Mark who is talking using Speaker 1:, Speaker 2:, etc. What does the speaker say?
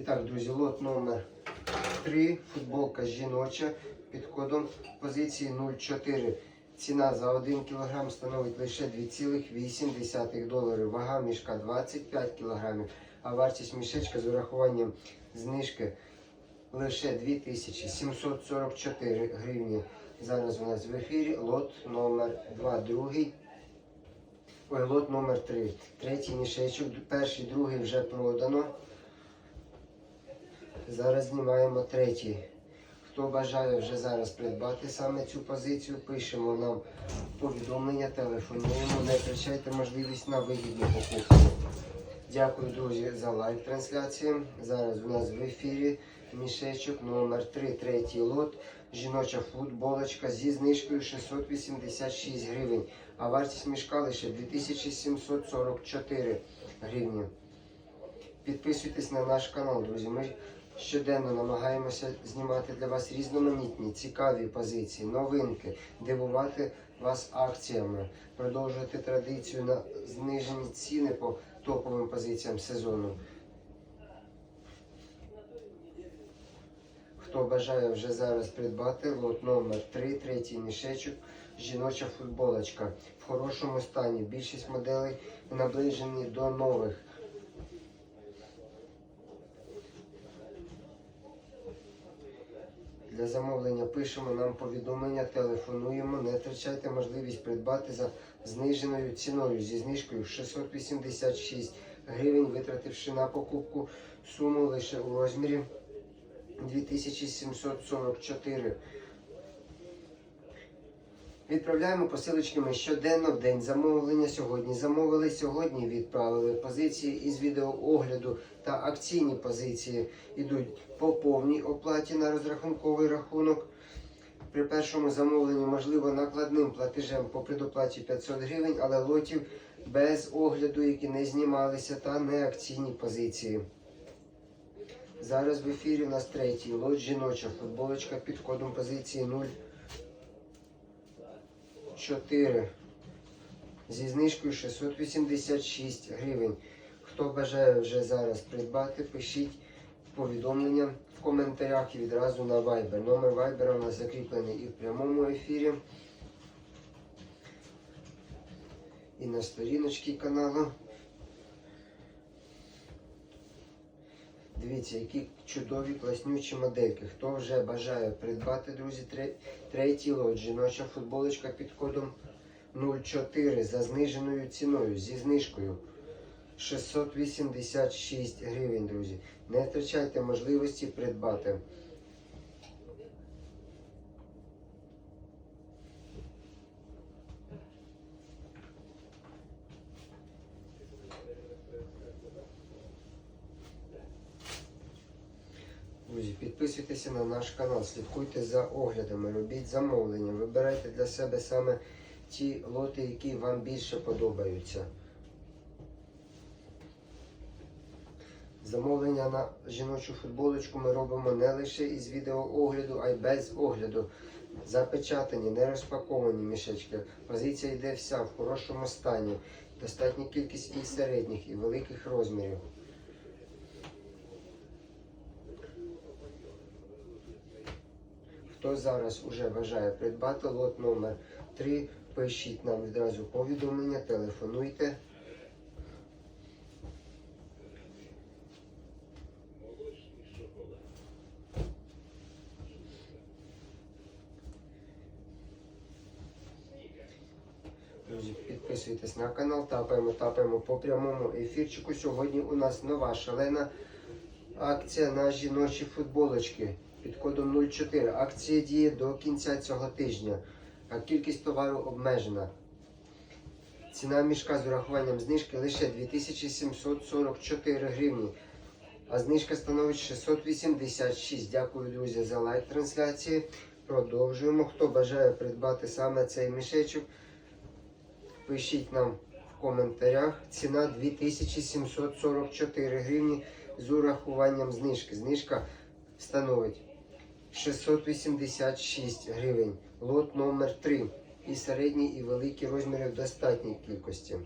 Speaker 1: І так, друзі, лот номер 3, футболка жіноча під кодом позиції 04. Ціна за 1 кг становить лише 2,8 доларів. Вага мішка 25 кг, а вартість мішечка з урахуванням знижки лише 2744 гривні. Зараз у нас в ефірі лот номер 2, другий. Ой, лот номер 3. Третій мішечок, перший, другий вже продано. Зараз знімаємо третій. Хто бажає вже зараз придбати саме цю позицію, пишемо нам повідомлення, телефонуємо, не втрачайте можливість на вигідну покупку. Дякую, друзі, за лайк трансляції. Зараз у нас в ефірі мішечок номер 3, третій лот. Жіноча футболочка зі знижкою 686 гривень, а вартість мішка лише 2744 гривні. Підписуйтесь на наш канал, друзі. Ми щоденно намагаємося знімати для вас різноманітні, цікаві позиції, новинки, дивувати вас акціями, продовжувати традицію на знижені ціни по топовим позиціям сезону. Хто бажає вже зараз придбати лот номер 3, третій мішечок, жіноча футболочка в хорошому стані. Більшість моделей наближені до нових. Для замовлення пишемо нам повідомлення, телефонуємо, не втрачайте можливість придбати за зниженою ціною зі знижкою 686 гривень, витративши на покупку суму лише у розмірі 2744. Відправляємо посилочками щоденно в день замовлення. Сьогодні замовили, сьогодні відправили позиції із відеоогляду та акційні позиції йдуть по повній оплаті на розрахунковий рахунок. При першому замовленні можливо накладним платежем по предоплаті 500 гривень, але лотів без огляду, які не знімалися, та не акційні позиції. Зараз в ефірі у нас третій лот жіноча футболочка під кодом позиції 0,4 зі знижкою 686 гривень. Хто бажає вже зараз придбати, пишіть повідомлення в коментарях і відразу на Viber. Номер Viber у нас закріплений і в прямому ефірі, і на сторіночці каналу. Дивіться, які чудові класнючі модельки. Хто вже бажає придбати, друзі, тре- третій лот, жіноча футболочка під кодом 04 за зниженою ціною, зі знижкою 686 гривень, друзі. Не втрачайте можливості придбати. Друзі, підписуйтеся на наш канал, слідкуйте за оглядами, робіть замовлення, вибирайте для себе саме ті лоти, які вам більше подобаються. Замовлення на жіночу футболочку ми робимо не лише із відеоогляду, а й без огляду. Запечатані, не розпаковані мішечки. Позиція йде вся в хорошому стані. Достатня кількість і середніх, і великих розмірів. Хто зараз уже бажає придбати лот номер 3, пишіть нам відразу повідомлення, телефонуйте. Друзі, підписуйтесь на канал, тапаємо, тапаємо по прямому ефірчику. Сьогодні у нас нова шалена акція на жіночі футболочки під кодом 04. Акція діє до кінця цього тижня, а кількість товару обмежена. Ціна мішка з урахуванням знижки лише 2744 гривні, а знижка становить 686. Дякую, друзі, за лайк трансляції. Продовжуємо. Хто бажає придбати саме цей мішечок, пишіть нам в коментарях. Ціна 2744 гривні з урахуванням знижки. Знижка становить 686 гривень. Лот номер 3. І середній, і великий розміри в достатній кількості.